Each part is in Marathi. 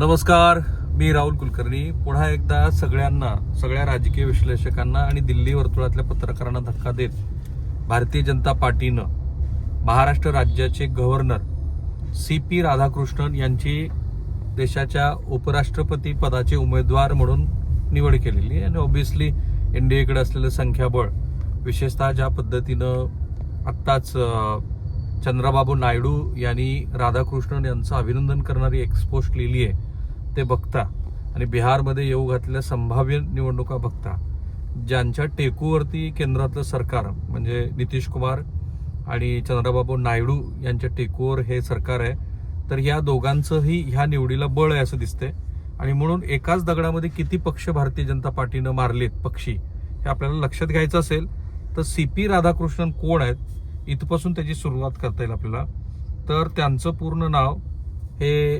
नमस्कार मी राहुल कुलकर्णी. पुन्हा एकदा सगळ्यांना सगळ्या राजकीय विश्लेषकांना आणि दिल्ली वर्तुळातल्या पत्रकारांना धक्का देत भारतीय जनता पार्टीनं महाराष्ट्र राज्याचे गव्हर्नर सी पी राधाकृष्णन यांची देशाच्या उपराष्ट्रपती पदाचे उमेदवार म्हणून निवड केलेली आहे. आणि ऑब्व्हियसली एकडे असलेलं संख्याबळ विशेषतः ज्या पद्धतीनं आत्ताच चंद्रबाबू नायडू यांनी राधाकृष्णन यांचं अभिनंदन करणारी एक्सपोस्ट लिहिली आहे. ते बघता आणि बिहारमध्ये येऊ घातलेल्या संभाव्य निवडणुका बघता ज्यांच्या टेकूवरती केंद्रातलं सरकार म्हणजे नितीश कुमार आणि चंद्रबाबू नायडू यांच्या टेकूवर हे सरकार आहे तर या दोघांचंही ह्या निवडीला बळ आहे असं दिसतंय. आणि म्हणून एकाच दगडामध्ये किती पक्ष भारतीय जनता पार्टीनं मारलेत पक्षी हे आपल्याला लक्षात घ्यायचं असेल तर सी पी राधाकृष्णन कोण आहेत इथपासून त्याची सुरुवात करता येईल आपल्याला. तर त्यांचं पूर्ण नाव हे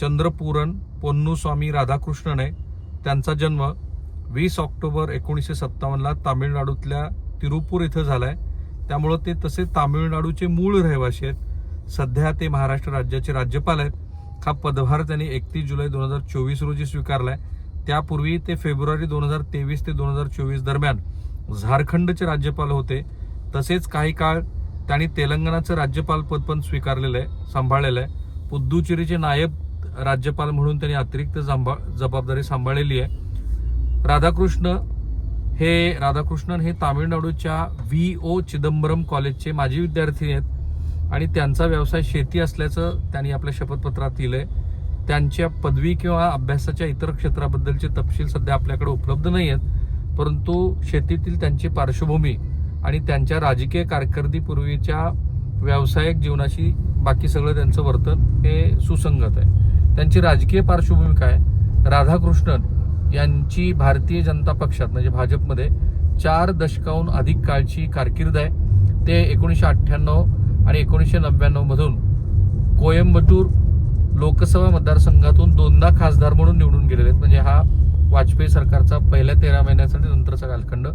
चंद्रपूरन पोन्नुस्वामी स्वामी राधाकृष्णने त्यांचा जन्म वीस ऑक्टोबर एकोणीसशे सत्तावन्नला तामिळनाडूतल्या तिरुपूर इथं झाला आहे त्यामुळं ते तसे तामिळनाडूचे मूळ रहिवासी आहेत. सध्या ते महाराष्ट्र राज्याचे राज्यपाल आहेत. हा पदभार त्यांनी एकतीस जुलै दोन हजार चोवीस रोजी स्वीकारला आहे त्यापूर्वी ते फेब्रुवारी दोन हजार तेवीस ते दोन हजार चोवीस दरम्यान झारखंडचे राज्यपाल होते. तसेच काही काळ त्यांनी तेलंगणाचं राज्यपाल पद पण स्वीकारलेलं आहे सांभाळलेलं आहे. पुद्दुचेरीचे नायब राज्यपाल म्हणून त्यांनी अतिरिक्त जबाबदारी सांभाळलेली आहे. राधाकृष्ण हे राधाकृष्णन हे तामिळनाडूच्या व्ही ओ चिदंबरम कॉलेजचे माजी विद्यार्थी आहेत आणि त्यांचा व्यवसाय शेती असल्याचं त्यांनी आपल्या शपथपत्रात दिलंय त्यांच्या पदवी किंवा अभ्यासाच्या इतर क्षेत्राबद्दलचे तपशील सध्या आपल्याकडे उपलब्ध नाही आहेत परंतु शेतीतील त्यांची पार्श्वभूमी आणि त्यांच्या राजकीय कारकिर्दीपूर्वीच्या व्यावसायिक जीवनाशी बाकी सगळं त्यांचं वर्तन हे सुसंगत आहे. त्यांची राजकीय पार्श्वभूमी काय? राधाकृष्णन यांची भारतीय जनता पक्षात म्हणजे भाजपमध्ये चार दशकाहून अधिक काळची कारकीर्द आहे. ते एकोणीसशे अठ्ठ्याण्णव आणि एकोणीसशे नव्याण्णवमधून कोयंबटूर लोकसभा मतदारसंघातून दोनदा खासदार म्हणून निवडून गेलेले आहेत. म्हणजे हा वाजपेयी सरकारचा पहिल्या तेरा महिन्यासाठी नंतरचा कालखंड.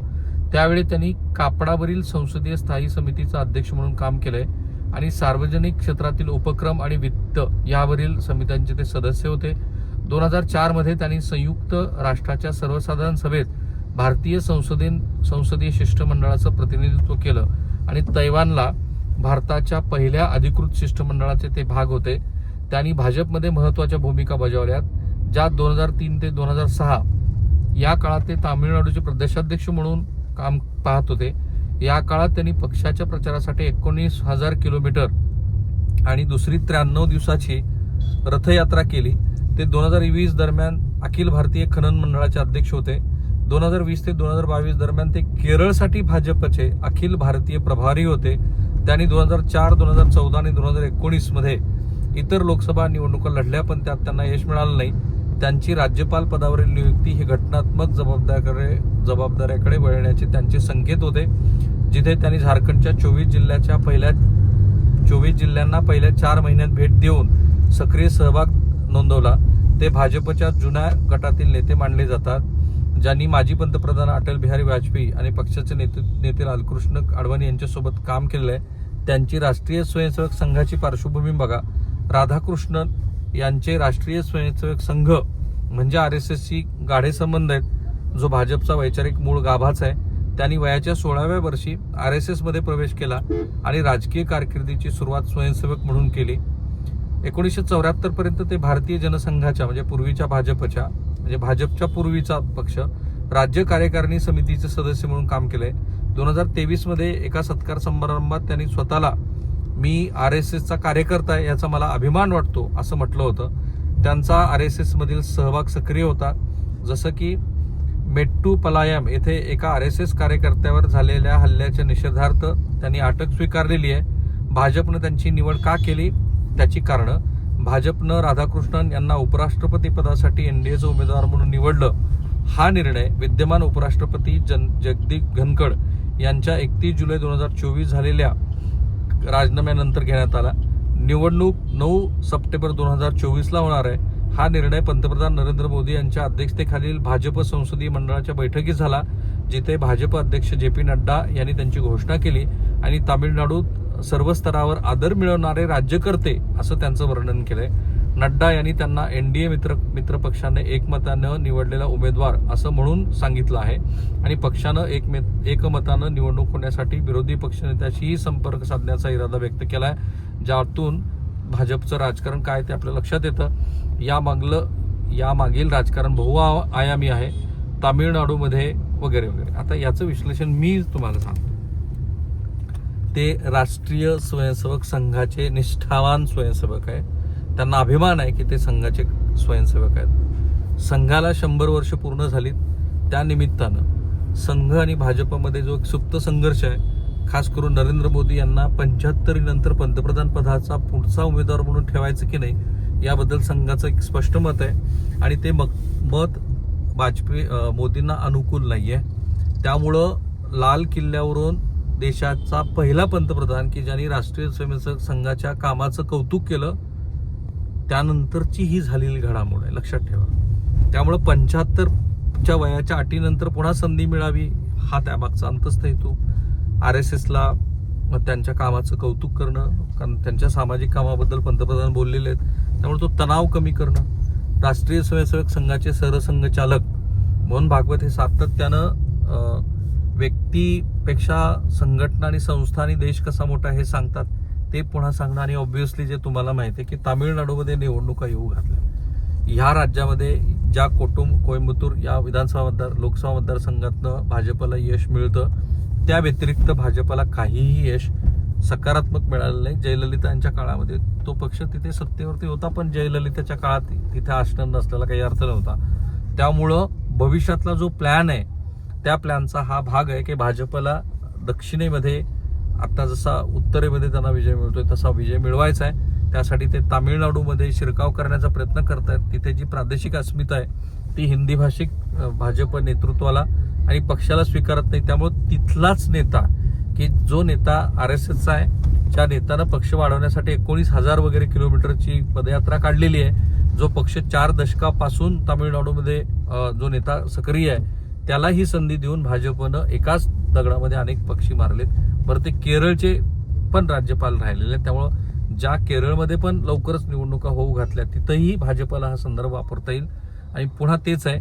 त्यावेळी त्यांनी कापडावरील संसदीय स्थायी समितीचा अध्यक्ष म्हणून काम केलंय. आणि सार्वजनिक क्षेत्रातील उपक्रम आणि वित्त यावरील समित्यांचे ते सदस्य होते. दोन हजार चारमध्ये त्यांनी संयुक्त राष्ट्राच्या सर्वसाधारण सभेत भारतीय संसदेन संसदीय शिष्टमंडळाचं प्रतिनिधित्व केलं आणि तैवानला भारताच्या पहिल्या अधिकृत शिष्टमंडळाचे ते भाग होते. त्यांनी भाजपमध्ये महत्त्वाच्या भूमिका बजावल्यात ज्या दोन हजार तीन ते दोन हजार सहा या काळात ते तामिळनाडूचे प्रदेशाध्यक्ष म्हणून काम पाहत होते. या काळात त्यांनी पक्षाच्या प्रचारासाठी एकोणीस हजार किलोमीटर आणि दुसरी त्र्याण्णव दिवसाची रथयात्रा केली. ते दोन हजार वीस दरम्यान अखिल भारतीय खनन मंडळाचे अध्यक्ष होते. दोन हजार वीस ते दोन हजार बावीस दरम्यान ते केरळसाठी भाजपचे अखिल भारतीय प्रभारी होते. त्यांनी दोन हजार चार दोन हजार चौदा आणि दोन हजार एकोणीसमध्ये इतर लोकसभा निवडणुका लढल्या पण त्यात त्यांना यश मिळालं नाही. त्यांची राज्यपाल पदावरील नियुक्ती ही घटनात्मक जबाबदाऱ्याकडे जबाबदाऱ्याकडे वळण्याचे त्यांचे संकेत होते. जिथे त्यांनी झारखंडच्या चोवीस जिल्ह्याच्या पहिल्या चोवीस जिल्ह्यांना पहिल्या चार महिन्यात भेट देऊन सक्रिय सहभाग नोंदवला. ते भाजपच्या जुन्या गटातील नेते मानले जातात ज्यांनी माजी पंतप्रधान अटल बिहारी वाजपेयी आणि पक्षाचे नेते नेते लालकृष्ण अडवाणी यांच्यासोबत काम केलेलं आहे. त्यांची राष्ट्रीय स्वयंसेवक संघाची पार्श्वभूमी बघा. राधाकृष्णन यांचे राष्ट्रीय स्वयंसेवक संघ म्हणजे आर एस एसशी गाढे संबंध आहेत जो भाजपचा वैचारिक मूळ गाभाच आहे. त्यांनी वयाच्या सोळाव्या वर्षी आर एस एसमध्ये प्रवेश केला आणि राजकीय कारकिर्दीची सुरुवात स्वयंसेवक म्हणून केली. एकोणीसशे चौऱ्याहत्तर पर्यंत ते भारतीय जनसंघाच्या म्हणजे पूर्वीच्या भाजपच्या म्हणजे भाजपच्या पूर्वीचा पक्ष राज्य कार्यकारिणी समितीचे सदस्य म्हणून काम केले. दोन हजार तेवीसमध्ये एका सत्कार समारंभात त्यांनी स्वतःला मी आर एस एसचा कार्यकर्ता आहे याचा मला अभिमान वाटतो असं म्हटलं होतं. त्यांचा आर एस एसमधील सहभाग सक्रिय होता. जसं की मेट्टू पलायम येथे एका आर एस एस कार्यकर्त्यावर झालेल्या हल्ल्याच्या निषेधार्थ त्यांनी अटक स्वीकारलेली आहे. भाजपनं त्यांची निवड का केली? त्याची कारणं? भाजपनं राधाकृष्णन यांना उपराष्ट्रपती पदासाठी एनडीएचं उमेदवार म्हणून निवडलं. हा निर्णय विद्यमान उपराष्ट्रपती जन जगदीप धनखड यांच्या एकतीस जुलै दोन हजार चोवीस झालेल्या राजीनाम्यानंतर घेण्यात आला. निवडणूक नऊ सप्टेंबर दोन हजार चोवीसला होणार आहे. हा निर्णय पंतप्रधान नरेंद्र मोदी यांच्या अध्यक्षतेखालील भाजप संसदीय मंडळाच्या बैठकीत झाला जिथे भाजप अध्यक्ष जे पी नड्डा यांनी त्यांची घोषणा केली आणि तामिळनाडूत सर्व स्तरावर आदर मिळवणारे राज्यकर्ते असं त्यांचं वर्णन केलंय. नड्डा यांनी त्यांना एनडीए मित्र मित्र पक्षाने एकमतानं निवडलेला उमेदवार असं म्हणून सांगितलं आहे आणि पक्षानं एकमे एकमतानं निवडणूक होण्यासाठी विरोधी पक्षनेत्याशीही संपर्क साधण्याचा इरादा व्यक्त केला आहे ज्यातून भाजपचं राजकारण काय ते आपल्या लक्षात येतं. यामागलं यामागील राजकारण बहुआ राजकारण बहुआयामी आहे तामिळनाडूमध्ये वगैरे वगैरे. आता याचं विश्लेषण मी तुम्हाला सांगतो. ते राष्ट्रीय स्वयंसेवक संघाचे निष्ठावान स्वयंसेवक आहे त्यांना अभिमान आहे की ते संघाचे स्वयंसेवक आहेत. संघाला शंभर वर्ष पूर्ण झालीत. त्यानिमित्तानं संघ आणि भाजपमध्ये जो एक सुप्त संघर्ष आहे खास करून नरेंद्र मोदी यांना पंच्याहत्तरी नंतर पंतप्रधान पदाचा पुढचा उमेदवार म्हणून ठेवायचं की नाही याबद्दल संघाचं एक स्पष्ट मत आहे. आणि ते मग मत वाजपेयी मोदींना अनुकूल नाही आहे त्यामुळं लाल किल्ल्यावरून देशाचा पहिला पंतप्रधान की ज्यांनी राष्ट्रीय स्वयंसेवक संघाच्या कामाचं कौतुक केलं त्यानंतरची ही झालेली घडामोड आहे. लक्षात ठेवा. त्यामुळं पंच्याहत्तरच्या वयाच्या अटीनंतर पुन्हा संधी मिळावी हा त्यामागचा अंतस्थ हेतू. आर एस एसला त्यांच्या कामाचं कौतुक करणं कारण त्यांच्या सामाजिक कामाबद्दल पंतप्रधान बोललेले आहेत. त्यामुळे तो तणाव कमी करणं राष्ट्रीय स्वयंसेवक संघाचे सरसंघचालक मोहन भागवत हे सातत्यानं व्यक्तीपेक्षा संघटना आणि संस्था आणि देश कसा मोठा हे सांगतात. ते पुन्हा सांगणं आणि ऑब्व्हियसली जे तुम्हाला माहिती आहे की तामिळनाडूमध्ये निवडणुका येऊ घातल्या. ह्या राज्यामध्ये ज्या कोटुंब कोइंबतूर या विधानसभा मतदार लोकसभा मतदारसंघातनं भाजपला यश मिळतं त्या व्यतिरिक्त भाजपला काहीही यश सकारात्मक मिळालं नाही. जयललिता यांच्या काळामध्ये तो पक्ष तिथे सत्तेवरती होता पण जयललिताच्या काळात तिथे असणं नसलेला काही अर्थ नव्हता. त्यामुळं भविष्यातला जो प्लॅन आहे त्या प्लॅनचा हा भाग आहे की भाजपला दक्षिणेमध्ये आता जसा उत्तरेमध्ये त्यांना विजय मिळतोय तसा विजय मिळवायचा आहे. त्यासाठी ते तामिळनाडूमध्ये शिरकाव करण्याचा प्रयत्न करत आहेत तिथे जी प्रादेशिक अस्मिता आहे ती हिंदी भाषिक भाजप नेतृत्वाला आणि पक्षाला स्वीकारत नाही. त्यामुळे तिथलाच नेता की जो नेता आर एस एसचा आहे त्या नेत्यानं पक्ष वाढवण्यासाठी एकोणीस हजार वगैरे किलोमीटरची पदयात्रा काढलेली आहे जो पक्ष चार दशकापासून तामिळनाडूमध्ये जो नेता सक्रिय आहे त्याला ही संधी देऊन भाजपनं एकाच दगडामध्ये अनेक पक्षी मारलेत. बरं ते केरळचे पण राज्यपाल राहिलेले आहेत. त्यामुळं ज्या केरळमध्ये पण लवकरच निवडणुका होऊ घातल्या तिथंही भाजपला हा संदर्भ वापरता येईल. आणि पुन्हा तेच आहे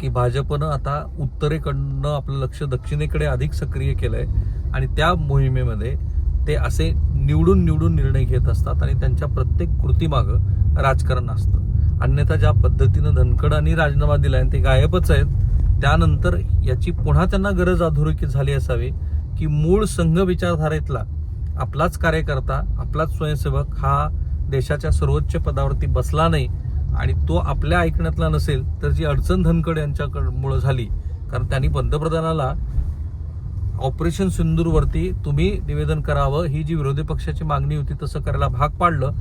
की भाजपनं आता उत्तरेकडनं आपलं लक्ष दक्षिणेकडे अधिक सक्रिय केलंय आणि त्या मोहिमेमध्ये ते असे निवडून निवडून निर्णय घेत असतात आणि त्यांच्या प्रत्येक कृतीमागं राजकारण असतं. अन्यथा ज्या पद्धतीनं धनखडांनी राजीनामा दिला आणि ते गायबच आहेत त्यानंतर याची पुन्हा त्यांना गरज अधोरेखित झाली असावी की मूळ संघ विचारधारेतला आपलाच कार्यकर्ता आपलाच स्वयंसेवक हा देशाच्या सर्वोच्च पदावरती बसला नाही आणि तो आपल्या ऐकण्यातला नसेल तर जी अडचण धनकड यांच्यामुळे झाली कारण त्यांनी पंतप्रधानाला ऑपरेशन सिंदूरवरती तुम्ही निवेदन करावं ही जी विरोधी पक्षाची मागणी होती तसं करायला भाग पाडलं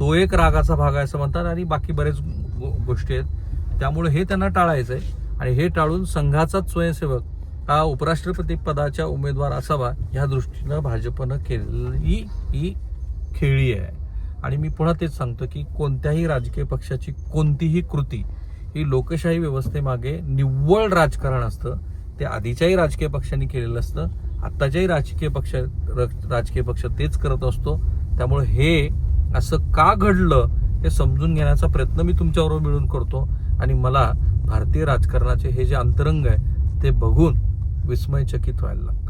तो एक रागाचा भाग आहे असं म्हणतात आणि बाकी बरेच गो- गोष्टी आहेत. त्यामुळे हे त्यांना टाळायचं आहे आणि हे टाळून संघाचाच स्वयंसेवक हा उपराष्ट्रपती पदाच्या उमेदवार असावा ह्या दृष्टीनं भाजपनं केलेली ही खेळी आहे. आणि मी पुन्हा तेच सांगतो की कोणत्याही राजकीय पक्षाची कोणतीही कृती ही लोकशाही व्यवस्थेमागे निव्वळ राजकारण असतं. ते आधीच्याही राजकीय पक्षांनी केलेलं असतं. आत्ताच्याही राजकीय पक्ष र- राजकीय पक्ष तेच करत असतो. त्यामुळे हे असं का घडलं हे समजून घेण्याचा प्रयत्न मी तुमच्याबरोबर मिळून करतो. आणि मला भारतीय राजकारणाचे हे जे अंतरंग आहे ते बघून विस्मयचकित व्हायला लागतं.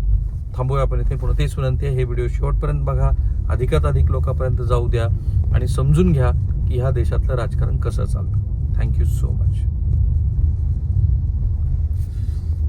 थांबूया आपण इथे. पुन्हा तेच विनंती आहे हे व्हिडिओ शेवटपर्यंत बघा. अधिकात अधिक लोकांपर्यंत जाऊ द्या आणि समजून घ्या की ह्या देशातलं राजकारण कसं चालतं. Thank you so much